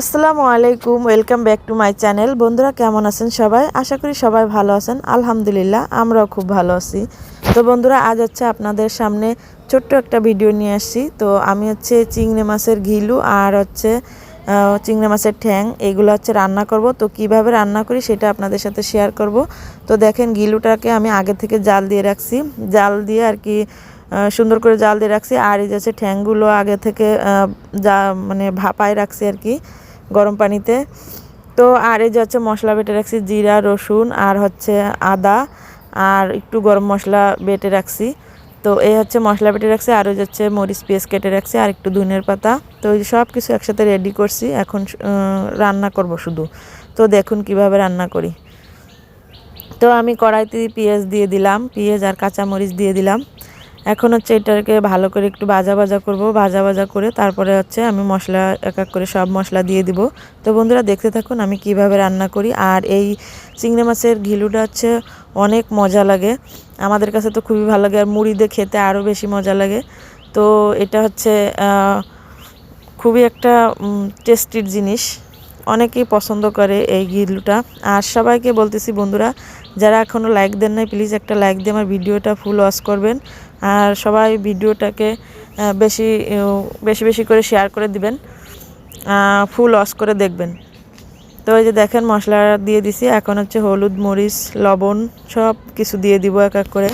আসসালামু আলাইকুম, welcome back to my channel. বন্ধুরা, কেমন আছেন সবাই? আশা করি সবাই ভালো আছেন। আলহামদুলিল্লাহ, আমরাও খুব ভালো আছি। তো বন্ধুরা, আজ হচ্ছে আপনাদের সামনে ছোট্ট একটা ভিডিও নিয়ে আসছি। তো আমি হচ্ছে চিংড়ি মাছের ঘিলু আর হচ্ছে চিংড়ি মাছের ঠ্যাং। এগুলো হচ্ছে রান্না করব। তো কীভাবে রান্না করি সেটা আপনাদের সাথে শেয়ার করব। তো দেখেন গিলুটাকে আমি আগে থেকে জাল দিয়ে রাখছি। জাল দিয়ে আর কি সুন্দর করে জাল দিয়ে রাখছি। আর এই যে ঠ্যাংগুলো আগে থেকে যা মানে ভাপায় রাখছি আর কি। গরম পানিতে। তো আর এই যে হচ্ছে মশলা বেটে রাখছি, জিরা, রসুন আর হচ্ছে আদা আর একটু গরম মশলা বেটে রাখছি। তো এই হচ্ছে মশলা বেটে রাখছি আর ওই হচ্ছে মরিচ পেস্ট কেটে রাখছি আর একটু ধনের পাতা। তো এই সব কিছু একসাথে রেডি করছি, এখন রান্না করব শুধু। তো দেখুন কীভাবে রান্না করি। তো আমি কড়াইতে পেঁয়াজ দিয়ে দিলাম, পেঁয়াজ আর কাঁচামরিচ দিয়ে দিলাম। এখন হচ্ছে এটাকে ভালো করে একটু ভাজা ভাজা করব, ভাজা ভাজা করে তারপরে হচ্ছে আমি মশলা এক এক করে সব মশলা দিয়ে দিব। তো বন্ধুরা দেখতে থাকুন আমি কীভাবে রান্না করি। আর এই চিংড়ি মাছের ঘিলুটা হচ্ছে অনেক মজা লাগে। আমাদের কাছে তো খুবই ভালো লাগে, আর মুড়ি দিয়ে খেতে আরও বেশি মজা লাগে। তো এটা হচ্ছে খুবই একটা টেস্টির জিনিস। অনেকেই পছন্দ করে এই গিলুটা আর সবাইকে বলতেছি বন্ধুরা, যারা এখনও লাইক দেন নাই প্লিজ একটা লাইক দিয়ে আমার ভিডিওটা ফুল ওয়াশ করবেন। আর সবাই ভিডিওটাকে বেশি বেশি বেশি করে শেয়ার করে দিবেন ফুল অস করে দেখবেন। তো এই যে দেখেন মশলা দিয়ে দিছি, এখন হচ্ছে হলুদ, মরিচ, লবণ সব কিছু দিয়ে দিব এক এক করে।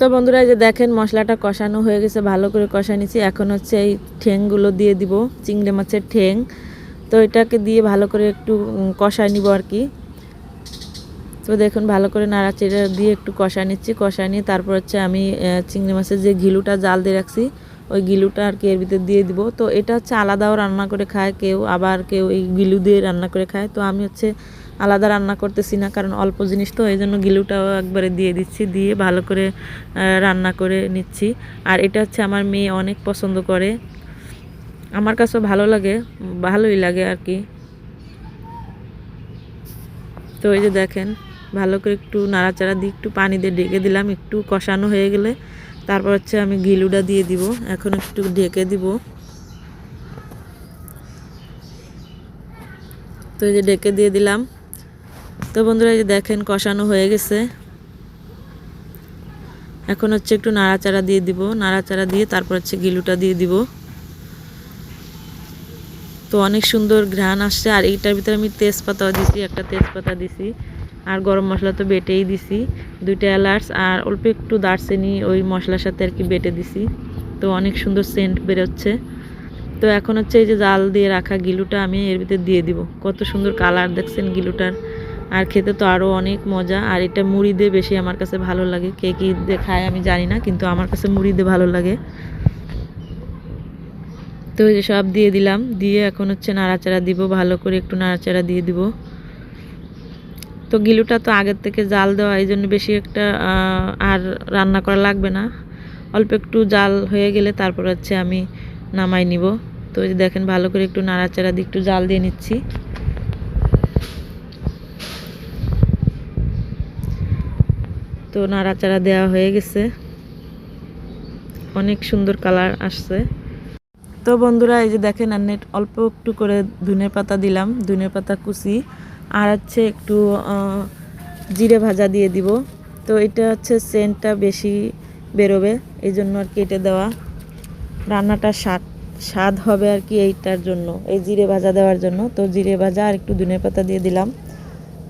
তো বন্ধুরা যে দেখেন মশলাটা কষানো হয়ে গেছে, ভালো করে কষা নিচ্ছি। এখন হচ্ছে এই ঠেংগুলো দিয়ে দিব, চিংড়ি মাছের ঠেং। তো এটাকে দিয়ে ভালো করে একটু কষায় নিব আর কি। তো দেখুন, ভালো করে নাড়াচাড়া দিয়ে একটু কষা নিচ্ছি। কষা নিয়ে তারপর হচ্ছে আমি চিংড়ি মাছের যে ঘিলুটা, জাল দিয়ে রাখছি, ওই গিলুটা আর কি এর ভিতরে দিয়ে দিব। তো এটা হচ্ছে আলাদাও রান্না করে খায় কেউ, আবার কেউ এই গিলু দিয়ে রান্না করে খায়। তো আমি হচ্ছে আলাদা রান্না করতেছি না, কারণ অল্প জিনিস তো এই জন্য গিলুটাও একবারে দিয়ে দিচ্ছি, দিয়ে ভালো করে রান্না করে নিচ্ছি। আর এটা হচ্ছে আমার মেয়ে অনেক পছন্দ করে। আমার কাছেও ভালো লাগে, ভালোই লাগে আর কি। তো এই যে দেখেন, ভালো করে একটু নাড়াচাড়া দিয়ে একটু পানি দিয়ে ঢেকে দিলাম, একটু কষানো হয়ে গেলে। তারপর হচ্ছে আমি গিলুটা দিয়ে দিব, এখন একটু ঢেকে দিব। তো এই যে ঢেকে দিয়ে দিলাম। তো বন্ধুরা এই যে দেখেন, কষানো হয়ে গেছে। এখন হচ্ছে একটু নাড়াচাড়া দিয়ে দিব। নাড়াচাড়া দিয়ে তারপর হচ্ছে গিলুটা দিয়ে দিব। তো অনেক সুন্দর ঘ্রাণ আসছে। আর এইটার ভিতরে আমি তেজপাতাও দিছি, একটা তেজপাতা দিছি। আর গরম মশলা তো বেটেই দিছি। দুইটা এলাচ আর অল্প একটু দারচিনি ওই মশলার সাথে আর কি বেটে দিছি। তো অনেক সুন্দর সেন্ট বেরোচ্ছে। তো এখন হচ্ছে এই যে জাল দিয়ে রাখা গিলুটা আমি এর ভিতরে দিয়ে দিব। কত সুন্দর কালার দেখছেন গিলুটার। আর খেতে তো আরও অনেক মজা। আর এটা মুড়ি দিয়ে বেশি আমার কাছে ভালো লাগে। কে কী খায় আমি জানি না, কিন্তু আমার কাছে মুড়ি দিয়ে ভালো লাগে। তো সব দিয়ে দিলাম। দিয়ে এখন হচ্ছে নাড়াচাড়া দিব, ভালো করে একটু নাড়াচাড়া দিয়ে দিব। তো গিলুটা তো আগের থেকে জাল দেওয়া, এই জন্য বেশি একটা আর রান্না করা লাগবে না। অল্প একটু জাল হয়ে গেলে তারপর হচ্ছে আমি নামাই নিব। তো দেখেন, ভালো করে একটু নাড়াচাড়া দিয়ে একটু জাল দিয়ে নিচ্ছি। তো নাড়াচাড়া দেওয়া হয়ে গেছে। অনেক সুন্দর কালার আসছে। তো বন্ধুরা, এই যে দেখেন, আর নেট অল্প একটু করে ধনে পাতা দিলাম, ধনে পাতা কুচি। আর হচ্ছে একটু জিরে ভাজা দিয়ে দিব। তো এটা হচ্ছে সেন্টটা বেশি বেরোবে, এই জন্য আর কি এটা দেওয়া। রান্নাটা স্বাদ স্বাদ হবে আর কি এইটার জন্য, এই জিরে ভাজা দেওয়ার জন্য। তো জিরে ভাজা আর একটু ধনে পাতা দিয়ে দিলাম।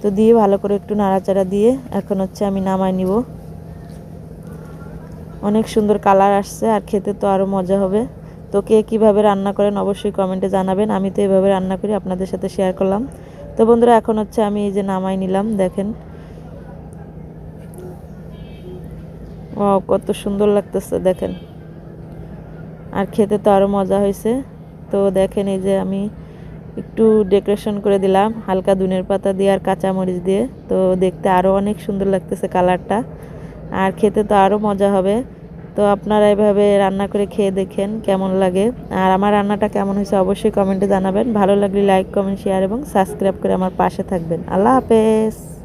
তো দিয়ে ভালো করে একটু নাড়াচাড়া দিয়ে এখন হচ্ছে আমি নামাই নিব। অনেক সুন্দর কালার আসছে আর খেতে তো আরও মজা হবে। তো কে কীভাবে রান্না করেন অবশ্যই কমেন্টে জানাবেন। আমি তো এভাবে রান্না করি, আপনাদের সাথে শেয়ার করলাম। তো বন্ধুরা, এখন হচ্ছে আমি এই যে নামাই নিলাম, দেখেন। ও কত সুন্দর লাগতেছে, দেখেন। আর খেতে তো আরও মজা হয়েছে। তো দেখেন এই যে আমি একটু ডেকোরেশন করে দিলাম, হালকা দুনের পাতা দিয়ে আর কাঁচামরিচ দিয়ে। তো দেখতে আরও অনেক সুন্দর লাগতেছে কালারটা। আর খেতে তো আরও মজা হবে। তো আপনারা এভাবে রান্না করে খেয়ে দেখেন কেমন লাগে। আর আমার রান্নাটা কেমন হয়েছে অবশ্যই কমেন্টে জানাবেন। ভালো লাগলে লাইক কমেন্ট শেয়ার এবং সাবস্ক্রাইব করে আমার পাশে থাকবেন। আল্লাহ হাফেজ।